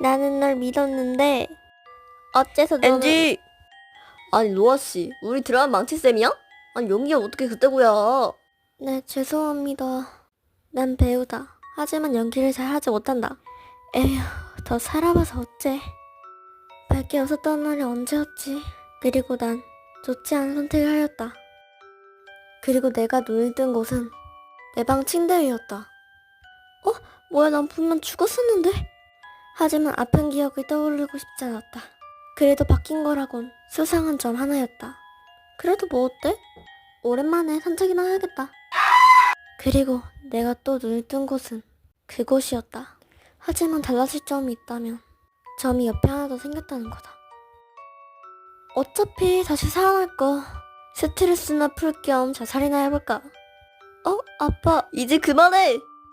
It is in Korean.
나는 널 믿었는데 어째서 너는 엔지! 아니 로아씨 우리 드라마 망치쌤이야? 아니 연기가 어떻게 그때고야 네 죄송합니다. 난 배우다. 하지만 연기를 잘 하지 못한다. 에휴 더 살아봐서 어째. 밝게 웃었던 날이 언제였지? 그리고 난 좋지 않은 선택을 하였다. 그리고 내가 눈을 뜬 곳은 내 방 침대 위였다. 어? 뭐야 난 분명 죽었었는데? 하지만 아픈 기억을 떠올리고 싶지 않았다. 그래도 바뀐 거라곤 수상한 점 하나였다. 그래도 뭐 어때? 오랜만에 산책이나 해야겠다. 그리고 내가 또 눈을 뜬 곳은 그곳이었다. 하지만 달라질 점이 있다면 점이 옆에 하나 더 생겼다는 거다. 어차피 다시 살아날 거 스트레스나 풀 겸 자살이나 해볼까? 어? 아빠 이제 그만해